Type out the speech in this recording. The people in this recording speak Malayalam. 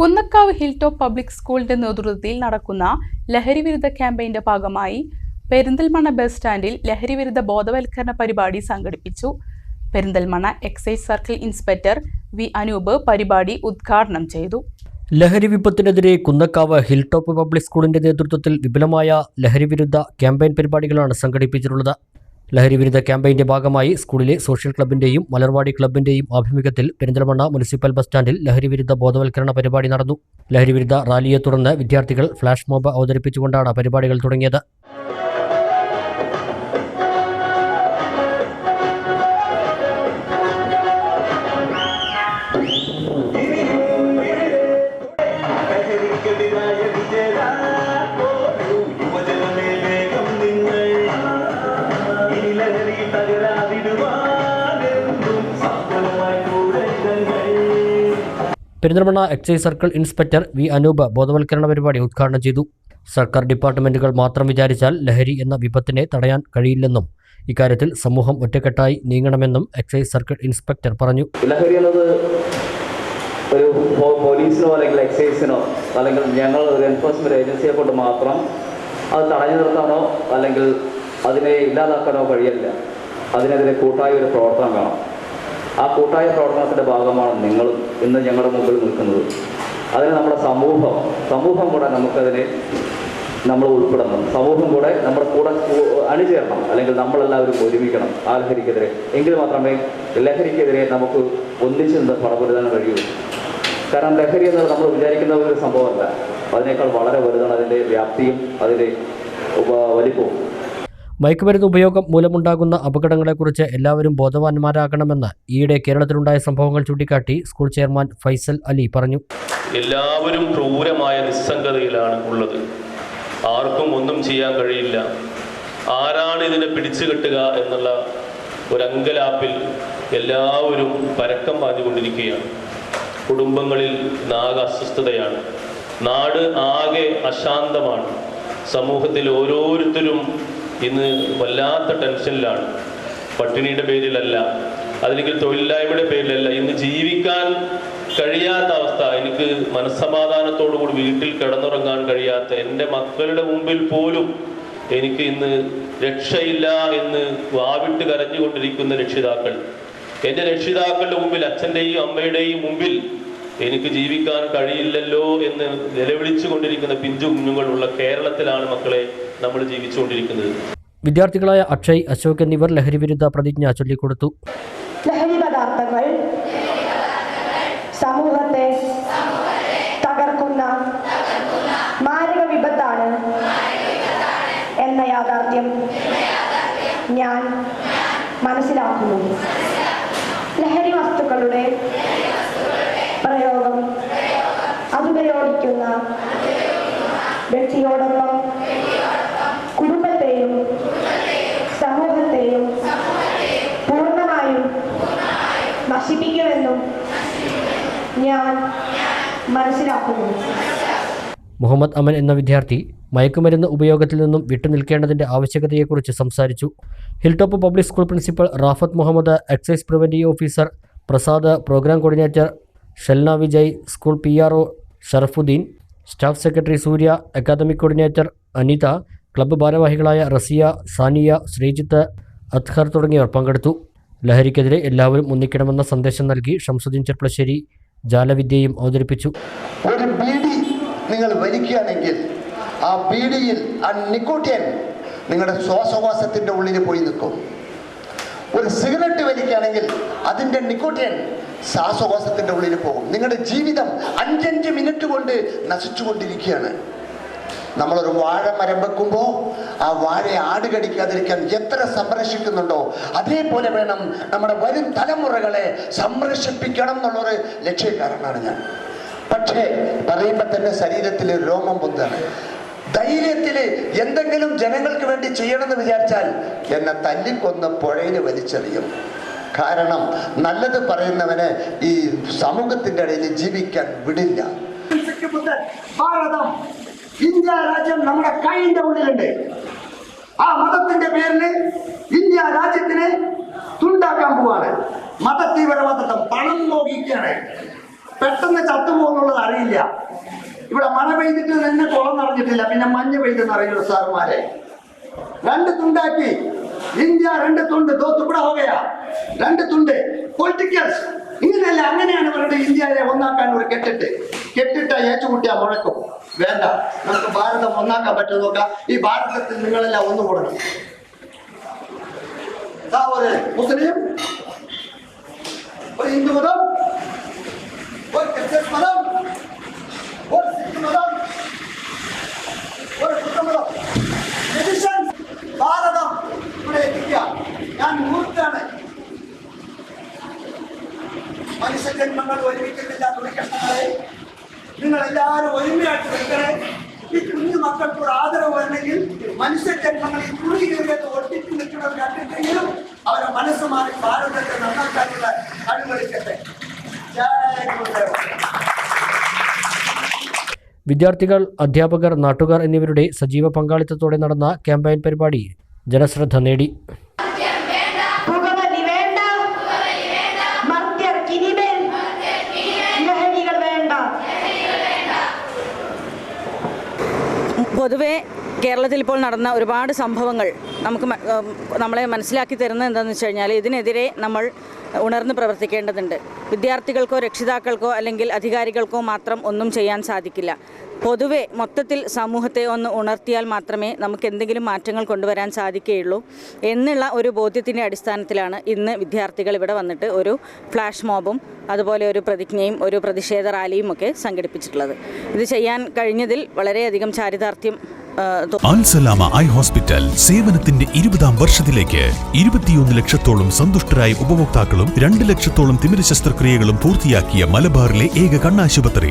കുന്നക്കാവ് ഹിൽ ടോപ്പ് പബ്ലിക് സ്കൂളിന്റെ നേതൃത്വത്തിൽ നടക്കുന്ന ലഹരിവിരുദ്ധ ക്യാമ്പയിന്റെ ഭാഗമായി പെരിന്തൽമണ്ണ ബസ് സ്റ്റാൻഡിൽ ലഹരിവിരുദ്ധ ബോധവൽക്കരണ പരിപാടി സംഘടിപ്പിച്ചു. Perinthalmanna excise circle inspector V Anoop പരിപാടി ഉദ്ഘാടനം ചെയ്തു. ലഹരി വിപത്തിനെതിരെ കുന്നക്കാവ് ഹിൽ ടോപ്പ് പബ്ലിക് സ്കൂളിന്റെ നേതൃത്വത്തിൽ വിപുലമായ ലഹരിവിരുദ്ധ ക്യാമ്പയിൻ പരിപാടികളാണ് സംഘടിപ്പിച്ചിട്ടുള്ളത്. ലഹരിവിരുദ്ധ ക്യാമ്പയിന്റെ ഭാഗമായി സ്കൂളിലെ സോഷ്യൽ ക്ലബിന്റെയും മലർവാടി ക്ലബിന്റെയും ആഭിമുഖ്യത്തിൽ പെരിന്തൽമണ്ണ മുനിസിപ്പൽ ബസ് സ്റ്റാൻഡിൽ ലഹരി വിരുദ്ധ ബോധവൽക്കരണ പരിപാടി നടന്നു. ലഹരി വിരുദ്ധ റാലിയെ തുടർന്ന് വിദ്യാർത്ഥികൾ ഫ്ലാഷ് മോബ് അവതരിപ്പിച്ചുകൊണ്ടാണ് പരിപാടികൾ തുടങ്ങിയത്. Perinthalmanna excise circle inspector V Anoop ബോധവൽക്കരണ പരിപാടി ഉദ്ഘാടനം ചെയ്തു. സർക്കാർ ഡിപ്പാർട്ട്മെന്റുകൾ മാത്രം വിചാരിച്ചാൽ ലഹരി എന്ന വിപത്തിനെ തടയാൻ കഴിയില്ലെന്നും ഇക്കാര്യത്തിൽ സമൂഹം ഒറ്റക്കെട്ടായി നീങ്ങണമെന്നും എക്സൈസ് സർക്കിൾ ഇൻസ്പെക്ടർ പറഞ്ഞു. ലഹരി എന്നത് ഒരു പോലീസിനോ അല്ലെങ്കിൽ എക്സൈസിനോ അല്ലെങ്കിൽ ഞങ്ങൾ ഒരു എൻഫോഴ്സ്മെന്റ് ഏജൻസിയെ കൊണ്ട് മാത്രം അത് തടഞ്ഞു നിർത്താനോ അല്ലെങ്കിൽ അതിനെ ഇല്ലാതാക്കാനോ കഴിയില്ല. അതിനെതിരെ കൂട്ടായ ഒരു പ്രവർത്തനം വേണം. ആ കൂട്ടായ പ്രവർത്തനത്തിന്റെ ഭാഗമാണ് നിങ്ങൾ ഇന്ന് ഞങ്ങളുടെ മുമ്പിൽ നിൽക്കുന്നത്. അതിന് നമ്മുടെ സമൂഹം സമൂഹം കൂടെ നമുക്കതിനെ നമ്മൾ ഉൾപ്പെടണം സമൂഹം കൂടെ നമ്മുടെ കൂടെ അണിചേരണം അല്ലെങ്കിൽ നമ്മളെല്ലാവരും ഒരുമിക്കണം ആ ലഹരിക്കെതിരെ എങ്കിൽ മാത്രമേ ലഹരിക്കെതിരെ നമുക്ക് ഒന്നിച്ചു നിന്ന് പടപൊരുതാൻ കഴിയൂ. കാരണം ലഹരി എന്നത് നമ്മൾ വിചാരിക്കുന്ന ഒരു സംഭവമല്ല. അതിനേക്കാൾ വളരെ വലുതാണ് അതിന്റെ വ്യാപ്തിയും അതിന്റെ വലിപ്പവും. മയക്കുമരുന്ന് ഉപയോഗം മൂലമുണ്ടാകുന്ന അപകടങ്ങളെക്കുറിച്ച് എല്ലാവരും ബോധവാന്മാരാകണമെന്ന് ഈയിടെ കേരളത്തിലുണ്ടായ സംഭവങ്ങൾ ചൂണ്ടിക്കാട്ടി സ്കൂൾ ചെയർമാൻ ഫൈസൽ അലി പറഞ്ഞു. എല്ലാവരും ക്രൂരമായ നിസ്സംഗതയിലാണ് ഉള്ളത്. ആർക്കും ഒന്നും ചെയ്യാൻ കഴിയില്ല. ആരാണ് ഇതിനെ പിടിച്ചു കെട്ടുക എന്നുള്ള ഒരു അങ്കലാപ്പിൽ എല്ലാവരും പരക്കം പാഞ്ഞുകൊണ്ടിരിക്കുകയാണ്. കുടുംബങ്ങളിൽ നാഗ അസ്വസ്ഥതയാണ്. നാട് ആകെ അശാന്തമാണ്. സമൂഹത്തിൽ ഓരോരുത്തരും ഇന്ന് വല്ലാത്ത ടെൻഷനിലാണ്. പട്ടിണിയുടെ പേരിലല്ല അല്ലെങ്കിൽ തൊഴിലില്ലായ്മയുടെ പേരിലല്ല ഇന്ന് ജീവിക്കാൻ കഴിയാത്ത അവസ്ഥ. എനിക്ക് മനസ്സമാധാനത്തോടുകൂടി വീട്ടിൽ കിടന്നുറങ്ങാൻ കഴിയാത്ത എന്റെ മക്കളുടെ മുമ്പിൽ പോലും എനിക്ക് ഇന്ന് രക്ഷയില്ല എന്ന് വാവിട്ട് കരഞ്ഞുകൊണ്ടിരിക്കുന്ന രക്ഷിതാക്കൾ. എന്റെ രക്ഷിതാക്കളുടെ മുമ്പിൽ അച്ഛന്റെയും അമ്മയുടെയും മുമ്പിൽ എനിക്ക് ജീവിക്കാൻ കഴിയില്ലല്ലോ എന്ന് നിലവിളിച്ചു കൊണ്ടിരിക്കുന്ന പിഞ്ചു കുഞ്ഞുങ്ങളുള്ള കേരളത്തിലാണ് മക്കളെ. നമ്മൾ ജീവിച്ചുകൊണ്ടിരിക്കുന്നത്. വിദ്യാർത്ഥികളായ അക്ഷയ് അശോക് എന്നിവർ ലഹരി വിരുദ്ധ പ്രതിജ്ഞ ചൊല്ലിക്കൊടുത്തു. ലഹരി പദാർത്ഥങ്ങൾ സമൂഹത്തെ തകർക്കുന്ന മാരക വിപത്താണ് എന്ന യാഥാർത്ഥ്യം ഞാൻ മനസ്സിലാക്കുന്നു. ലഹരി വസ്തുക്കളുടെ പ്രയോഗം അതുപയോഗിക്കുന്ന വ്യക്തിയോടൊപ്പം മുഹമ്മദ് അമൻ എന്ന വിദ്യാർത്ഥി മയക്കുമരുന്ന് ഉപയോഗത്തിൽ നിന്നും വിട്ടുനിൽക്കേണ്ടതിന്റെ ആവശ്യകതയെക്കുറിച്ച് സംസാരിച്ചു. Hilltop public school principal Rafath Muhammad excise preventive officer Prasad programme coordinator Shelna Vijay school P R O Sharafuddin staff secretary Surya academic coordinator Anitha club ഭാരവാഹികളായ റസിയ സാനിയ ശ്രീജിത്ത് അത്ഹർ തുടങ്ങിയവർ പങ്കെടുത്തു. ലഹരിക്കെതിരെ എല്ലാവരും ഒന്നിക്കണമെന്ന സന്ദേശം നൽകി ഷംസുദ്ദീൻ ചെർപ്പളശ്ശേരി ജാലവിദ്യയും അവതരിപ്പിച്ചു. ഒരു ബീഡി നിങ്ങൾ വലിക്കുകയാണെങ്കിൽ ആ ബീഡിയിൽ ആ നിക്കോട്ടിയൻ നിങ്ങളുടെ ശ്വാസകോശത്തിന്റെ ഉള്ളിൽ പോയി നിൽക്കും. ഒരു സിഗരറ്റ് വലിക്കുകയാണെങ്കിൽ അതിന്റെ നിക്കോട്ടിയൻ ശ്വാസകോശത്തിന്റെ ഉള്ളിൽ പോകും. നിങ്ങളുടെ ജീവിതം അഞ്ചഞ്ച് മിനിറ്റ് കൊണ്ട് നശിച്ചുകൊണ്ടിരിക്കുകയാണ്. നമ്മളൊരു വാഴ മരം വെക്കുമ്പോൾ ആ വാഴയെ ആട് കടിക്കാതിരിക്കാൻ എത്ര സംരക്ഷിക്കുന്നുണ്ടോ? അതേപോലെ വേണം നമ്മുടെ വരും തലമുറകളെ സംരക്ഷിപ്പിക്കണം എന്നുള്ളൊരു ലക്ഷ്യക്കാരനാണ് ഞാൻ. പക്ഷേ പറയുമ്പോൾ തന്നെ ശരീരത്തിൽ രോമം പൊന്താണ് ധൈര്യത്തിൽ എന്തെങ്കിലും ജനങ്ങൾക്ക് വേണ്ടി ചെയ്യണമെന്ന് വിചാരിച്ചാൽ എന്നെ തല്ലിക്കൊന്ന് പുഴയിൽ വലിച്ചെറിയും. കാരണം നല്ലത് പറയുന്നവനെ ഈ സമൂഹത്തിന്റെ ഇടയിൽ ജീവിക്കാൻ വിടില്ല. ഭാരതം ഇന്ത്യ രാജ്യം നമ്മുടെ കൈന്റെ ഉള്ളിലുണ്ട്. ആ മതത്തിന്റെ പേരിൽ ഇന്ത്യ രാജ്യത്തിനെ തുണ്ടാക്കാൻ പോവാണ്. മത തീവ്രവാദത്തെ പണം നോക്കിക്കാണ് പെട്ടെന്ന് ചത്തുപോകുന്നുള്ളത് അറിയില്ല. ഇവിടെ മഴ പെയ്തിട്ട് തന്നെ കുളം നിറഞ്ഞിട്ടില്ല പിന്നെ മഞ്ഞ് പെയ്തെന്ന് അറിയുള്ളൂ സാറുമാരെ. രണ്ട് തുണ്ടാക്കി. ഇന്ത്യ രണ്ട് തുണ്ട്. ദോ തുക്കട ഹോകയാ. രണ്ട് തുണ്ട്. പൊളിറ്റിക്കൽസ് ഇങ്ങനെയല്ല അങ്ങനെയാണ് ഇവരുടെ ഇന്ത്യയെ ഒന്നാക്കാൻ ഒരു കെട്ടിട്ട്. കെട്ടിട്ട ഏച്ചുകൂട്ടിയാ മുഴക്കും. വേണ്ട. നമുക്ക് ഭാരതം ഒന്നാക്കാൻ പറ്റും നോക്കാം. ഈ ഭാരതത്തിൽ നിങ്ങളെല്ലാം ഒന്നു കൂടണം. ഒരു മുസ്ലിം ഒരു ഹിന്ദു മതം ഒരു ക്രിസ്ത്യൻ മതം ഒരു സിഖ് മതം ഒരു ബുദ്ധമതം ഭാരതം ഇവിടെ എത്തിക്കുക. ഞാൻ മൂർത്താണ് മനുഷ്യജന്മങ്ങൾ ഒരുമിക്കുന്നില്ല തുണിക്കഷ്ണങ്ങളെ നിങ്ങൾ എല്ലാവരും ഒരുമയായിട്ട് നിൽക്കണേ. ഈ കുഞ്ഞു മക്കൾക്കൊരു ആദരവ് വരണമെങ്കിൽ മനുഷ്യജന്മങ്ങൾ ഈ കുറുകിയിലേക്ക് ഒട്ടിച്ചു നിൽക്കുന്നത് കണ്ടിട്ടെങ്കിലും അവരെ മനസ്സ് മാറി ഭാരതത്തെ നന്നാക്കാനുള്ള അനുവദിക്കട്ടെ. വിദ്യാർത്ഥികൾ അധ്യാപകർ നാട്ടുകാർ എന്നിവരുടെ സജീവ പങ്കാളിത്തത്തോടെ നടന്ന ക്യാമ്പയിൻ പരിപാടി ജനശ്രദ്ധ നേടി പുകവലി വേണ്ട മർത്യർക്കിനിമേൽ ലഹരികൾ വേണ്ട പൊതുവേ കേരളത്തിൽ ഇപ്പോൾ നടന്ന ഒരുപാട് സംഭവങ്ങൾ നമുക്ക് നമ്മളെ മനസ്സിലാക്കി തരുന്നത് എന്താണെന്ന് വെച്ച് കഴിഞ്ഞാൽ ഇതിനെതിരെ നമ്മൾ ഉണർന്ന് പ്രവർത്തിക്കേണ്ടതുണ്ട്. വിദ്യാർത്ഥികൾക്കോ രക്ഷിതാക്കൾക്കോ അല്ലെങ്കിൽ അധികാരികൾക്കോ മാത്രം ഒന്നും ചെയ്യാൻ സാധിക്കില്ല. പൊതുവെ മൊത്തത്തിൽ സമൂഹത്തെ ഒന്ന് ഉണർത്തിയാൽ മാത്രമേ നമുക്ക് എന്തെങ്കിലും മാറ്റങ്ങൾ കൊണ്ടുവരാൻ സാധിക്കുകയുള്ളൂ എന്നുള്ള ഒരു ബോധ്യത്തിന്റെ അടിസ്ഥാനത്തിലാണ് ഇന്ന് വിദ്യാർത്ഥികൾ ഇവിടെ വന്നിട്ട് ഒരു ഫ്ലാഷ് മോബും അതുപോലെ ഒരു പ്രതിജ്ഞയും ഒരു പ്രതിഷേധ റാലിയും ഒക്കെ സംഘടിപ്പിച്ചിട്ടുള്ളത്. ഇത് ചെയ്യാൻ കഴിഞ്ഞതിൽ വളരെയധികം ചാരിതാർത്ഥ്യം അൽസലാമ ഐ ഹോസ്പിറ്റൽ സേവനത്തിന്റെ ഇരുപതാം വർഷത്തിലേക്ക് ഇരുപത്തിയൊന്ന് ലക്ഷത്തോളം സന്തുഷ്ടരായ ഉപഭോക്താക്കളും രണ്ട് ലക്ഷത്തോളം തിമിര ശസ്ത്രക്രിയകളും പൂർത്തിയാക്കിയ മലബാറിലെ ഏക കണ്ണാശുപത്രി.